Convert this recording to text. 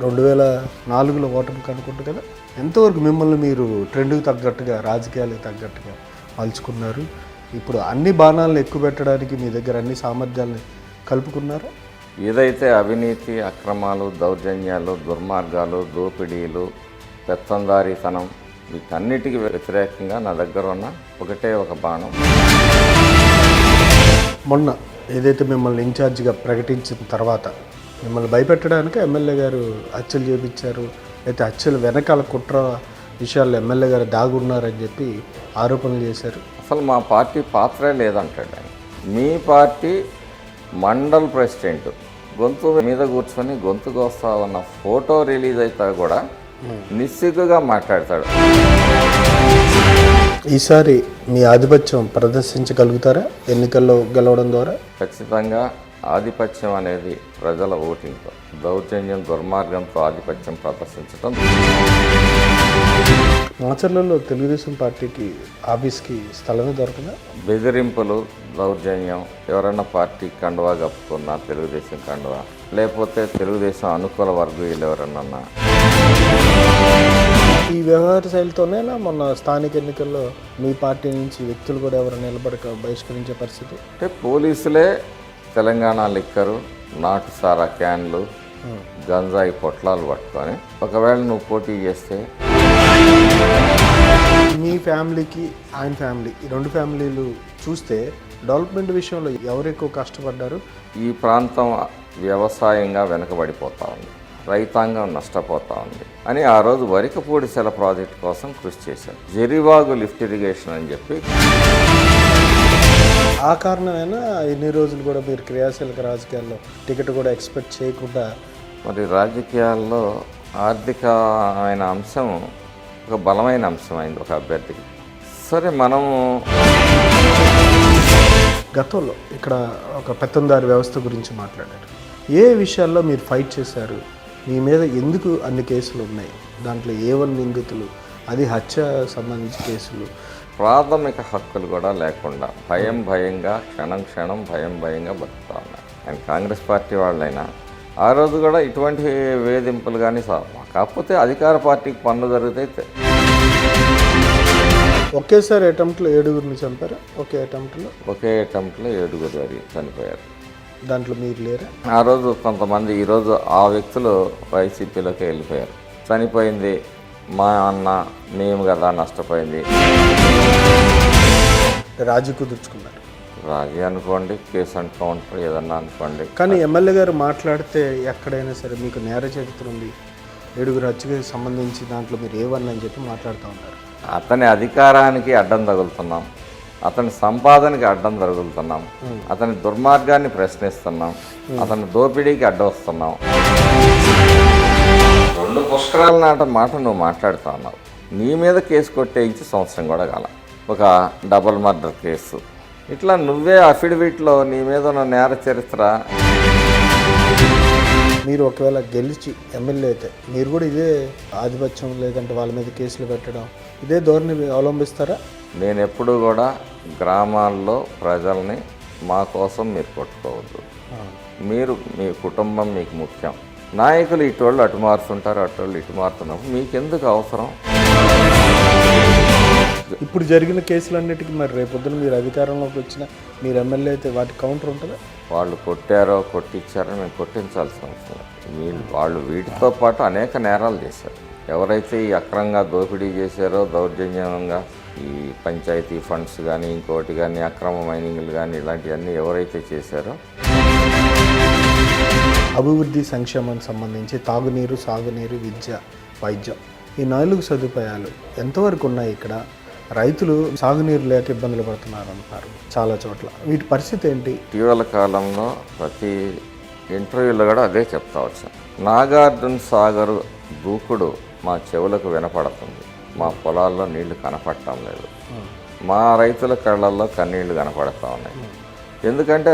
రెండు వేల నాలుగులో ఓటమికి అనుకుంటు కదా ఎంతవరకు మిమ్మల్ని మీరు ట్రెండ్కి తగ్గట్టుగా రాజకీయాలకు తగ్గట్టుగా మలుచుకున్నారు? ఇప్పుడు అన్ని బాణాలను ఎక్కువ పెట్టడానికి మీ దగ్గర అన్ని సామర్థ్యాలను కలుపుకున్నారు? ఏదైతే అవినీతి అక్రమాలు దౌర్జన్యాలు దుర్మార్గాలు దోపిడీలు పెత్తందారీతనం వీటన్నిటికీ వ్యతిరేకంగా నా దగ్గర ఉన్న ఒకటే ఒక బాణం. మొన్న ఏదైతే మిమ్మల్ని ఇన్ఛార్జిగా ప్రకటించిన తర్వాత మిమ్మల్ని భయపెట్టడానికి ఎమ్మెల్యే గారు హత్యలు చేపించారు అయితే హత్యలు వెనకాల కుట్ర విషయాల్లో ఎమ్మెల్యే గారు దాగున్నారని చెప్పి ఆరోపణలు చేశారు. అసలు మా పార్టీ పాత్రే లేదంటాడు ఆయన. మీ పార్టీ మండల్ ప్రెసిడెంట్ గొంతు మీద కూర్చొని గొంతు కోస్తా ఉన్న ఫోటో రిలీజ్ అయితే కూడా నిస్సిగ్గుగా మాట్లాడతాడు. ఈసారి మీ ఆధిపత్యం ప్రదర్శించగలుగుతారా? ఎన్నికల్లో గెలవడం ద్వారా? ఖచ్చితంగా ఆధిపత్యం అనేది ప్రజల ఓటింగ్తో దౌర్జన్యం దుర్మార్గంతో ఆధిపత్యం ప్రదర్శించడం మాచర్లలో తెలుగుదేశం పార్టీకి ఆఫీస్కి స్థలమే దొరకదా? బెదిరింపులు దౌర్జన్యం ఎవరైనా పార్టీ కండువా కప్పుకున్నా తెలుగుదేశం కండువా? లేకపోతే తెలుగుదేశం అనుకూల వర్గీయులు ఎవరన్నా? ఈ వ్యవహార శైలితోనేనా మొన్న స్థానిక ఎన్నికల్లో మీ పార్టీ నుంచి వ్యక్తులు కూడా ఎవరు నిలబడక బహిష్కరించే పరిస్థితి? అంటే పోలీసులే తెలంగాణ లిక్కరు నాటు సారా క్యాన్లు గంజాయి పొట్లాలు పట్టుకొని ఒకవేళ నువ్వు పోటీ చేస్తే మీ ఫ్యామిలీకి ఆయన ఫ్యామిలీ ఈ రెండు ఫ్యామిలీలు చూస్తే డెవలప్మెంట్ విషయంలో ఎవరు ఎక్కువ కష్టపడ్డారు? ఈ ప్రాంతం వ్యవసాయంగా వెనుకబడిపోతా ఉంది. రైతాంగం నష్టపోతా ఉంది అని ఆ రోజు వరికపూడి సెల ప్రాజెక్ట్ కోసం కృషి చేశారు. జరివాగు లిఫ్ట్ ఇరిగేషన్ అని చెప్పి ఆ కారణమైనా ఎన్ని రోజులు కూడా మీరు క్రియాశీలక రాజకీయాల్లో టికెట్ కూడా ఎక్స్పెక్ట్ చేయకుండా మరి రాజకీయాల్లో ఆర్థికమైన అంశం ఒక బలమైన అంశం అయింది ఒక అభ్యర్థికి. సరే మనము గతంలో ఇక్కడ ఒక పెత్తందారి వ్యవస్థ గురించి మాట్లాడారు. ఏ విషయాల్లో మీరు ఫైట్ చేశారు? మీ మీద ఎందుకు అన్ని కేసులు ఉన్నాయి? దాంట్లో ఏ వన్ నిందితులు? అది హత్య సంబంధించి కేసులు. ప్రాథమిక హక్కులు కూడా లేకుండా భయం భయంగా క్షణం క్షణం భయం భయంగా బతుకుతా ఉన్నారు. అండ్ కాంగ్రెస్ పార్టీ వాళ్ళైనా ఆ రోజు కూడా ఇటువంటి వేధింపులు కానీ కాకపోతే అధికార పార్టీకి పనులు జరిగితే ఒకేసారి అటెంప్ట్లో ఏడుగురిని చంపారు? ఒకే అటెంప్ట్లో? ఒకే అటెంప్ట్లో ఏడుగురు అది చనిపోయారు. దాంట్లో మీరు లేరా? ఆ రోజు కొంతమంది ఈరోజు ఆ వ్యక్తులు వైసీపీలోకి వెళ్ళిపోయారు. చనిపోయింది మా అన్న మేము కదా నష్టపోయింది. రాజీ కుదుర్చుకున్నారు. రాజీ అనుకోండి కేసు అండ్ కౌంటర్ ఏదన్నా అనుకోండి. కానీ ఎమ్మెల్యే గారు మాట్లాడితే ఎక్కడైనా సరే మీకు నేర చరిత్ర ఉంది. ఏడుగురు హత్యకి సంబంధించి దాంట్లో మీరు ఏవన్ అని చెప్పి మాట్లాడుతూ ఉన్నారు అతని అధికారానికి అడ్డం తగులుతున్నాం. అతని సంపాదనకి అడ్డం తగులుతున్నాం. అతని దుర్మార్గాన్ని ప్రశ్నిస్తున్నాం. అతని దోపిడీకి అడ్డం వస్తున్నాం పుష్కరాల నాట మాట నువ్వు మాట్లాడుతా ఉన్నావు. నీ మీద కేసు కొట్టేయించి సంవత్సరం కూడా కాల. ఒక డబుల్ మర్డర్ కేసు. ఇట్లా నువ్వే అఫిడవిట్లో నీ మీద ఉన్న నేర చరిత్ర. మీరు ఒకవేళ గెలిచి ఎమ్మెల్యే అయితే మీరు కూడా ఇదే ఆధిపత్యం లేదంటే వాళ్ళ మీద కేసులు పెట్టడం ఇదే ధోరణి అవలంబిస్తారా? నేను ఎప్పుడూ కూడా గ్రామాల్లో ప్రజల్ని మా కోసం మీరు కొట్టుకోవద్దు. మీరు మీ కుటుంబం మీకు ముఖ్యం. నాయకులు ఇటోళ్ళు అటు మారుతుంటారు అటోళ్ళు ఇటు మారుతున్నప్పుడు మీకెందుకు అవసరం? ఇప్పుడు జరిగిన కేసులన్నిటికీ మరి రేపొద్దున మీరు అధికారంలోకి వచ్చిన మీరు ఎమ్మెల్యే అయితే వాటి కౌంటర్ ఉంటుందా? వాళ్ళు కొట్టారో కొట్టించారో మేము కొట్టించాల్సిన అవసరం. వీళ్ళు వాళ్ళు వీటితో పాటు అనేక నేరాలు చేశారు. ఎవరైతే ఈ అక్రమంగా దోపిడీ చేశారో దౌర్జన్యంగా ఈ పంచాయతీ ఫండ్స్ కానీ ఇంకోటి కానీ అక్రమ మైనింగ్లు కానీ ఇలాంటివన్నీ ఎవరైతే చేశారో అభివృద్ధి సంక్షేమానికి సంబంధించి తాగునీరు సాగునీరు విద్య వైద్యం ఈ నాలుగు సదుపాయాలు ఎంతవరకు ఉన్నాయి ఇక్కడ? రైతులు సాగునీరు లేక ఇబ్బందులు పడుతున్నారు అంటున్నారు చాలా చోట్ల. వీటి పరిస్థితి ఏంటి? ఇటీవల కాలంలో ప్రతి ఇంటర్వ్యూలో కూడా అదే చెప్తా వచ్చాను నాగార్జున సాగర్ దూకుడు మా చెవులకు వినపడుతుంది. మా పొలాల్లో నీళ్ళు కనపడటం లేదు. మా రైతుల కళ్ళల్లో కన్నీళ్ళు కనపడతా ఉన్నాయి. ఎందుకంటే